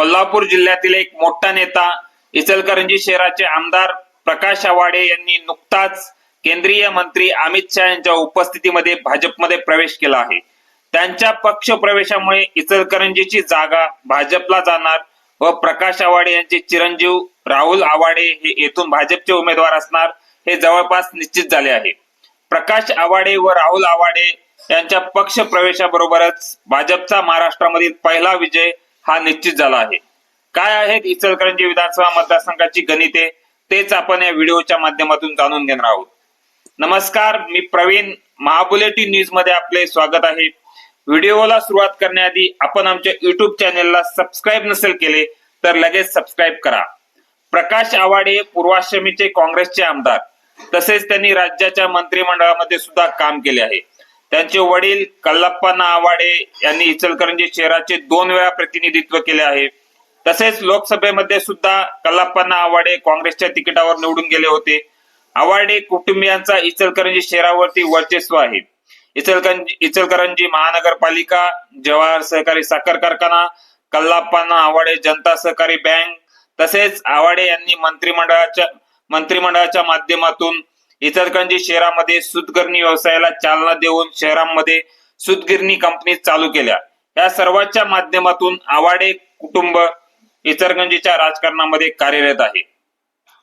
कोल्हापूर जिल्ह्यातील एक मोठा नेता इचलकरंजी शहराचे आमदार प्रकाश आवाडे यांनी नुकताच केंद्रीय मंत्री अमित शहा यांच्या उपस्थितीमध्ये भाजपमध्ये प्रवेश केला आहे. त्यांच्या पक्ष प्रवेशामुळे इचलकरंजीची जागा भाजपला जाणार व प्रकाश आवाडे यांचे चिरंजीव राहुल आवाडे हे येथून भाजपचे उमेदवार असणार हे जवळपास निश्चित झाले आहे. प्रकाश आवाडे व राहुल आवाडे यांच्या पक्ष प्रवेशाबरोबरच भाजपचा महाराष्ट्रामधील पहिला विजय हा निश्चित झाला आहे. काय आहेत इचलकरंजी विधानसभा मतदारसंघाची गणिते? तेच आपण या व्हिडिओच्या माध्यमातून जाणून घेणार आहोत. नमस्कार मी प्रवीण. महाबुलेटिन न्यूजमध्ये आपले स्वागत आहे. व्हिडिओला सुरुवात करण्याआधी आपण आमच्या युट्यूब चॅनेलला सबस्क्राईब नसेल केले तर लगेच सबस्क्राईब करा. प्रकाश आवाडे पूर्वाश्रमीचे काँग्रेसचे आमदार. तसेच त्यांनी राज्याच्या मंत्रिमंडळामध्ये सुद्धा काम केले आहे. त्यांचे वडील कल्लप्पा आवाडे यांनी इचलकरंजी शहराचे दोन वेळा प्रतिनिधित्व केले आहे. तसेच लोकसभेमध्ये सुद्धा कल्लप्पा आवाडे काँग्रेसच्या तिकिटावर निवडून गेले होते. आवाडे कुटुंबियांचा इचलकरंजी शहरावरती वर्चस्व आहे. इचलकरंजी इचलकरंजी महानगरपालिका जवाहर सहकारी साखर कारखाना कल्लाप्पाना आवाडे जनता सहकारी बँक तसेच आवाडे यांनी मंत्रिमंडळाच्या मंत्रिमंडळाच्या माध्यमातून इचलकरंजी शहरामध्ये सुतगिरणी व्यवसायाला चालना देऊन शहरांमध्ये सुतगिरणी कंपनी चालू केल्या. या सर्वांच्या माध्यमातून आवाडे कुटुंब इचलकरंजीच्या राजकारणामध्ये कार्यरत आहे.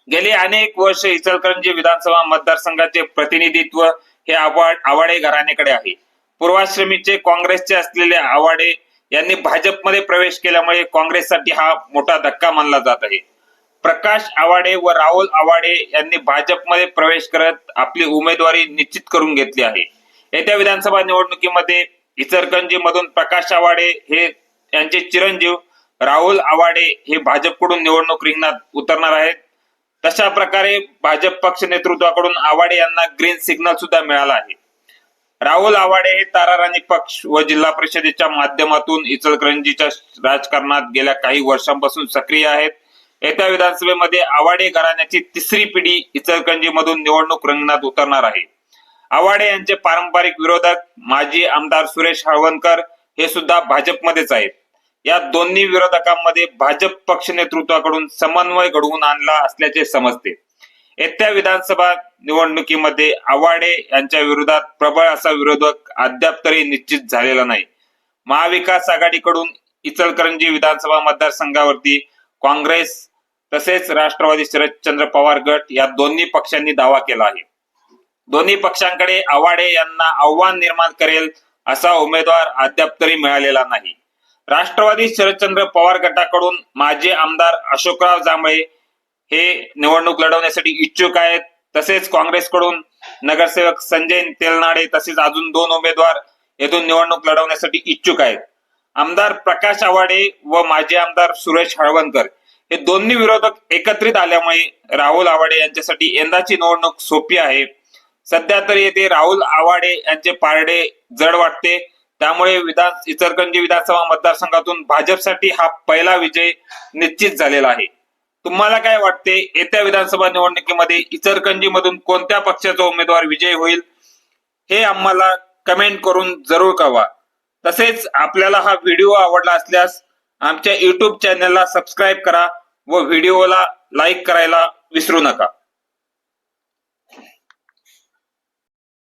गेली अनेक वर्ष इचलकरंजी विधानसभा मतदारसंघाचे प्रतिनिधित्व हे आवाड आवाडे घराण्याकडे आहे. पूर्वाश्रमीचे काँग्रेसचे असलेले आवाडे यांनी भाजपमध्ये प्रवेश केल्यामुळे काँग्रेससाठी हा मोठा धक्का मानला जात आहे. प्रकाश आवाडे व राहुल आवाडे यांनी भाजपमध्ये प्रवेश करत आपली उमेदवारी निश्चित करून घेतली आहे. येत्या विधानसभा निवडणुकीमध्ये इचलकरंजी मधून प्रकाश आवाडे हे यांचे चिरंजीव राहुल आवाडे हे भाजपकडून निवडणूक रिंगणात उतरणार आहेत. तशा प्रकारे भाजप पक्ष नेतृत्वाकडून आवाडे यांना ग्रीन सिग्नल सुद्धा मिळाला आहे. राहुल आवाडे हे ताराराणी पक्ष व जिल्हा परिषदेच्या माध्यमातून इचलकरंजीच्या राजकारणात गेल्या काही वर्षांपासून सक्रिय आहेत. येत्या विधानसभेमध्ये आवाडे घराण्याची तिसरी पिढी इचलकरंजी मधून निवडणूक रंगणात उतरणार आहे. आवाडे यांचे पारंपरिक विरोधक माजी आमदार सुरेश हळवणकर हे सुद्धा भाजपमध्येच आहेत. या दोन्ही विरोधकांमध्ये भाजप पक्ष नेतृत्वाकडून समन्वय घडवून आणला असल्याचे समजते. येत्या विधानसभा निवडणुकीमध्ये आवाडे यांच्या विरोधात प्रबळ असा विरोधक अद्याप तरी निश्चित झालेला नाही. महाविकास आघाडीकडून इचलकरंजी विधानसभा मतदारसंघावरती काँग्रेस तसेच राष्ट्रवादी शरदचंद्र पवार गट या दोन्ही पक्षांनी दावा केला आहे. दोन्ही पक्षांकडे आवाडे यांना आव्हान निर्माण करेल असा उमेदवार अद्याप तरी मिळालेला नाही. राष्ट्रवादी शरदचंद्र पवार गटाकडून माजी आमदार अशोकराव जांभळे हे निवडणूक लढवण्यासाठी इच्छुक आहेत. तसेच काँग्रेसकडून नगरसेवक संजय तेलनाडे तसेच अजून दोन उमेदवार येथून निवडणूक लढवण्यासाठी इच्छुक आहेत. आमदार प्रकाश आवाडे व माजी आमदार सुरेश हळवणकर हे दोन्ही विरोधक एकत्रित आल्यामुळे राहुल आवाडे यांच्यासाठी यंदाची निवडणूक सोपी आहे. सध्या तरी येथे राहुल आवाडे यांचे पारडे जड वाटते. त्यामुळे विधान इचरकंजी विधानसभा मतदारसंघातून भाजपसाठी हा पहिला विजय निश्चित झालेला आहे. तुम्हाला काय वाटते? येत्या विधानसभा निवडणुकीमध्ये इचरकंजी मधून कोणत्या पक्षाचा उमेदवार विजय होईल? हे आम्हाला कमेंट करून जरूर कळवा. तसेच आपल्याला हा व्हिडिओ आवडला असल्यास आमच्या युट्यूब चॅनलला सबस्क्राईब करा व व्हिडिओला लाईक करायला विसरू नका.